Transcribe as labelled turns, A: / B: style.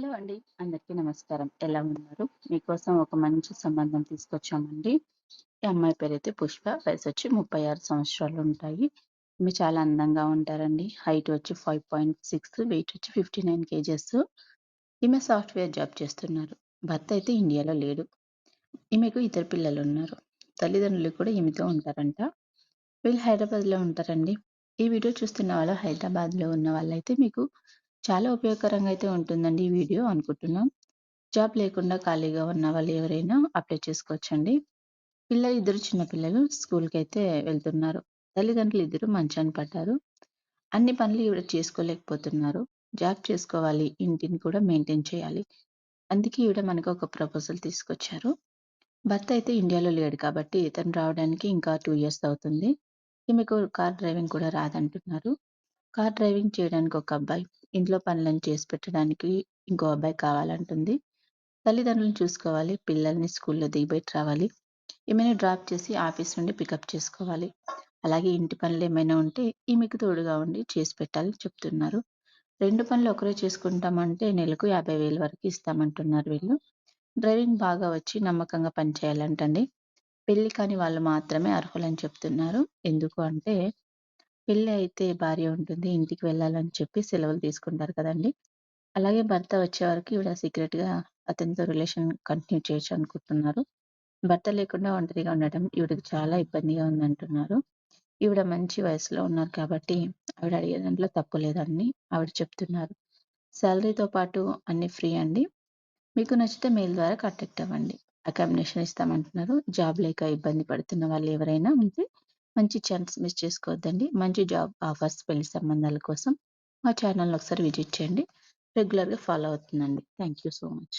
A: Hello అండి. అందరికీ నమస్కారం. ఎలా ఉన్నారు? మీకోసం ఒక మంచి సంబంధం తీసుకొచ్చామండి. ఈ అమ్మాయి పేరైతే పుష్ప. వయసు వచ్చి ముప్పై ఆరు సంవత్సరాలు ఉంటాయి మీరు చాలా అందంగా ఉంటారండి. హైట్ వచ్చి ఫైవ్ పాయింట్ సిక్స్ వెయిట్ వచ్చి ఫిఫ్టీ నైన్ కేజెస్. ఈమె సాఫ్ట్వేర్ జాబ్ చేస్తున్నారు. భర్త అయితే ఇండియాలో లేడు. ఈమెకు ఇద్దరు పిల్లలు ఉన్నారు తల్లిదండ్రులు కూడా ఈమెతో ఉంటారంట. వీళ్ళు హైదరాబాద్లో ఉంటారండి. ఈ వీడియో చూస్తున్న వాళ్ళు హైదరాబాద్లో ఉన్న వాళ్ళైతే మీకు చాలా ఉపయోగకరంగా అయితే ఉంటుందండి ఈ వీడియో అనుకుంటున్నాం. జాబ్ లేకుండా ఖాళీగా ఉన్న వాళ్ళు ఎవరైనా అప్లై చేసుకోవచ్చండి. పిల్లలు ఇద్దరు చిన్న పిల్లలు స్కూల్కి అయితే వెళ్తున్నారు. తల్లిదండ్రులు ఇద్దరు మంచాన్ని పడ్డారు. అన్ని పనులు ఇవి చేసుకోలేకపోతున్నారు. జాబ్ చేసుకోవాలి. ఇంటిని కూడా మెయింటైన్ చేయాలి. అందుకే ఈవిడ మనకు ఒక ప్రపోజల్ తీసుకొచ్చారు. భర్త అయితే ఇండియాలో లేడు కాబట్టి ఇతను రావడానికి ఇంకా టూ ఇయర్స్ అవుతుంది. ఈమెకు కార్ డ్రైవింగ్ కూడా రాదంటున్నారు. కార్ డ్రైవింగ్ చేయడానికి ఒక అబ్బాయి ఇంట్లో పనులను చేసి పెట్టడానికి ఇంకో అబ్బాయి కావాలంటుంది. తల్లిదండ్రులను చూసుకోవాలి పిల్లల్ని స్కూల్లో దిగబెట్టి రావాలి ఏమైనా డ్రాప్ చేసి ఆఫీస్ నుండి పికప్ చేసుకోవాలి. అలాగే ఇంటి పనులు ఏమైనా ఉంటే ఈమెకు తోడుగా ఉండి చేసి పెట్టాలని చెప్తున్నారు. రెండు పనులు ఒకరే చేసుకుంటామంటే నెలకు యాభై వేల వరకు ఇస్తామంటున్నారు వీళ్ళు. డ్రైవింగ్ బాగా వచ్చి నమ్మకంగా పనిచేయాలంటండి. పెళ్ళి కాని వాళ్ళు మాత్రమే అర్హులని చెప్తున్నారు. ఎందుకు అంటే పెళ్ళి అయితే భార్య ఉంటుంది. ఇంటికి వెళ్ళాలని చెప్పి సెలవులు తీసుకుంటారు కదండి. అలాగే భర్త వచ్చే వరకు ఈవిడ సీక్రెట్గా అతనితో రిలేషన్ కంటిన్యూ చేయొచ్చు అనుకుంటున్నారు. భర్త లేకుండా ఒంటరిగా ఉండటం ఈవిడకి చాలా ఇబ్బందిగా ఉందంటున్నారు. ఈవిడ మంచి వయసులో ఉన్నారు కాబట్టి ఆవిడ అడిగే దాంట్లో తప్పు లేదని ఆవిడ చెప్తున్నారు. శాలరీతో పాటు అన్ని ఫ్రీ అండి. మీకు నచ్చితే మెయిల్ ద్వారా కాంటాక్ట్ అవ్వండి. అకామిడేషన్ ఇస్తామంటున్నారు. జాబ్ లేక ఇబ్బంది పడుతున్న వాళ్ళు ఎవరైనా ఉంటే మంచి ఛాన్స్ మిస్ చేసుకోవద్దండి. మంచి జాబ్ ఆఫర్స్ పెళ్ళి సంబంధాల కోసం మా ఛానల్ని ఒకసారి విజిట్ చేయండి. రెగ్యులర్గా ఫాలో అవుతుందండి. Thank you so much